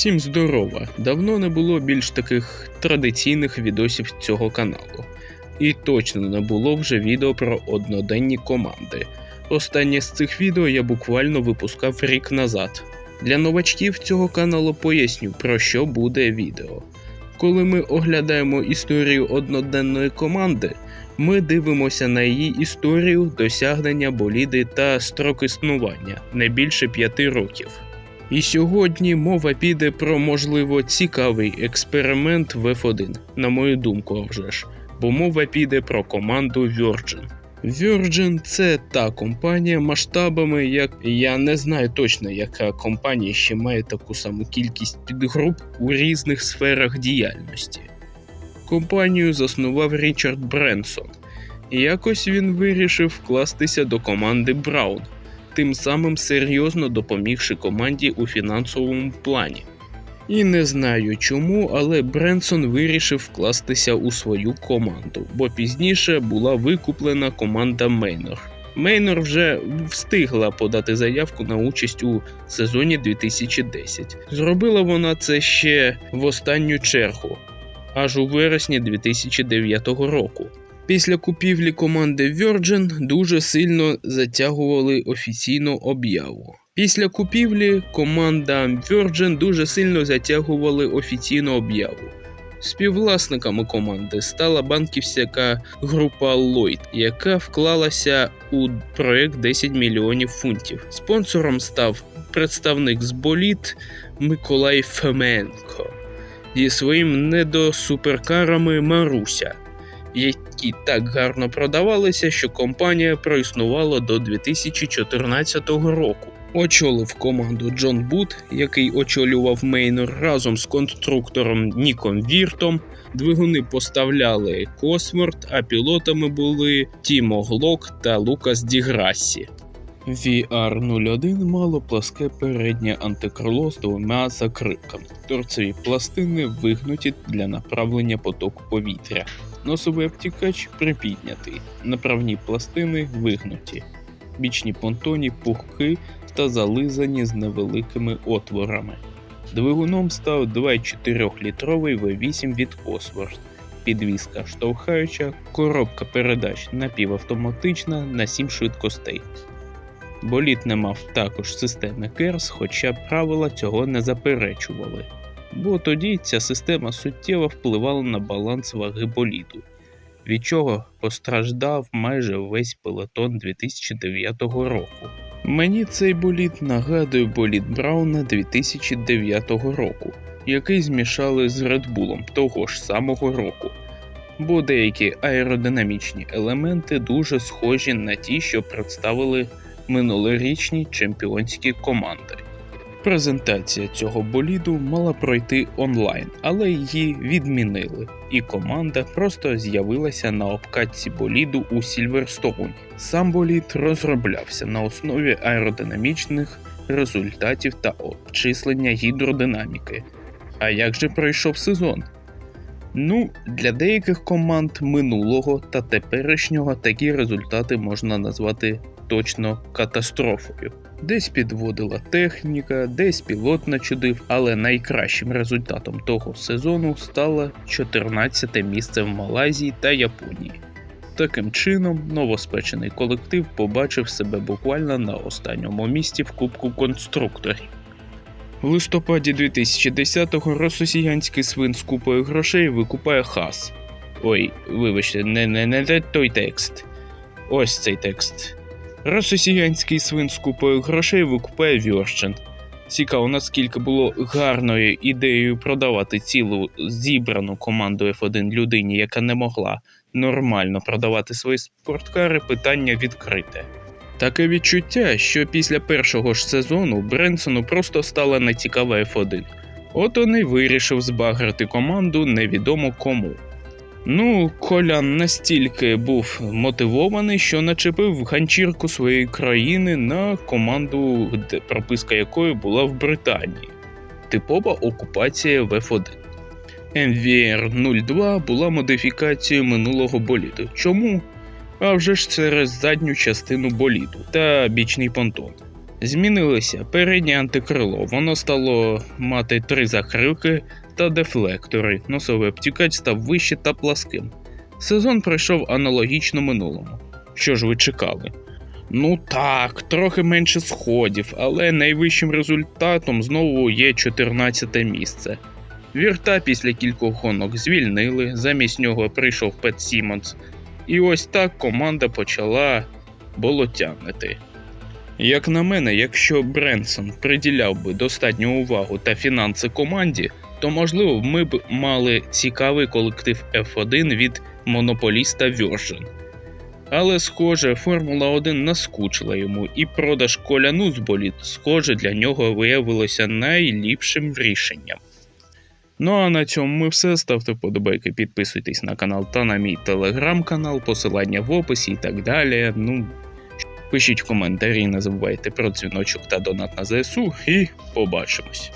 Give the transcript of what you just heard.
Всім здорова! Давно не було більш таких традиційних відосів цього каналу. І точно не було вже відео про одноденні команди. Останнє з цих відео я буквально випускав рік назад. Для новачків цього каналу поясню, про що буде відео. Коли ми оглядаємо історію одноденної команди, ми дивимося на її історію, досягнення боліди та строк існування не більше 5 років. І сьогодні мова піде про можливо цікавий експеримент в F1, на мою думку, а вже ж, бо мова піде про команду Virgin. Virgin це та компанія масштабами, як я не знаю точно, яка компанія ще має таку саму кількість підгруп у різних сферах діяльності. Компанію заснував Річард Бренсон, і якось він вирішив вкластися до команди Браун, тим самим серйозно допомігши команді у фінансовому плані. І не знаю чому, але Бренсон вирішив вкластися у свою команду, бо пізніше була викуплена команда Мейнор. Мейнор вже встигла подати заявку на участь у сезоні 2010. Зробила вона це ще в останню чергу, аж у вересні 2009 року. Після купівлі команди Virgin дуже сильно затягували офіційну об'яву. Після купівлі команда Virgin дуже сильно затягували офіційну об'яву. Співвласниками команди стала банківська група Lloyd, яка вклалася у проект 10 мільйонів фунтів. Спонсором став представник з боліт Миколай Феменко зі своїм недосуперкарами Маруся, які так гарно продавалися, що компанія проіснувала до 2014 року. Очолив команду Джон Бут, який очолював Мейнор разом з конструктором Ніком Віртом. Двигуни поставляли Косворд, а пілотами були Тімо Глок та Лукас Діграссі. VR01 мало пласке переднє антикрило з двома закривками. Торцеві пластини вигнуті для направлення потоку повітря. Носовий обтікач припіднятий, направні пластини вигнуті, бічні понтоні пухки та зализані з невеликими отворами. Двигуном став 2,4-літровий V8 від Cosworth, підвізка штовхаюча, коробка передач напівавтоматична на 7 швидкостей. Боліт не мав також системи KERS, хоча правила цього не заперечували, бо тоді ця система суттєво впливала на баланс ваги боліду, від чого постраждав майже весь пелотон 2009 року. Мені цей болід нагадує болід Брауна 2009 року, який змішали з Редбулом того ж самого року, бо деякі аеродинамічні елементи дуже схожі на ті, що представили минулорічні чемпіонські команди. Презентація цього боліду мала пройти онлайн, але її відмінили, і команда просто з'явилася на обкатці боліду у Сільверстоуні. Сам болід розроблявся на основі аеродинамічних результатів та обчислення гідродинаміки. А як же пройшов сезон? Ну, для деяких команд минулого та теперішнього такі результати можна назвати точно катастрофою. Десь підводила техніка, десь пілот начудив, але найкращим результатом того сезону стало 14 місце в Малайзії та Японії. Таким чином, новоспечений колектив побачив себе буквально на останньому місці в Кубку конструкторів. В листопаді 2010-го росіянський свин з купою грошей викупає хас. Ой, вибачте, не, не, не той текст. Ось цей текст. Росіянський свин з купою грошей викупає Вьорщин. Цікаво, наскільки було гарною ідеєю продавати цілу зібрану команду F1 людині, яка не могла нормально продавати свої спорткари, питання відкрите. Таке відчуття, що після першого ж сезону Бренсону просто стала нецікава F1. От он і вирішив збагрити команду невідомо кому. Ну, Колян настільки був мотивований, що начепив ганчірку своєї країни на команду, де прописка якої була в Британії. Типова окупація в F1. MVR 02 була модифікацією минулого боліду. Чому? А вже ж через задню частину боліду та бічний понтон. Змінилося переднє антикрило, воно стало мати три закрилки та дефлектори, носовий обтікач став вище та пласким. Сезон пройшов аналогічно минулому. Що ж ви чекали? Ну так, трохи менше сходів, але найвищим результатом знову є 14 місце. Вірта після кількох гонок звільнили, замість нього прийшов Пет Сімонс. І ось так команда почала болотянити. Як на мене, якщо Бренсон приділяв би достатню увагу та фінанси команді, то можливо ми б мали цікавий колектив F1 від монополіста Virgin. Але, схоже, Формула 1 наскучила йому, і продаж коляну з боліт, схоже, для нього виявилося найліпшим рішенням. Ну а на цьому ми все. Ставте вподобайки, підписуйтесь на канал та на мій телеграм-канал, посилання в описі і так далі. Ну, пишіть коментарі, не забувайте про дзвіночок та донат на ЗСУ, і побачимось.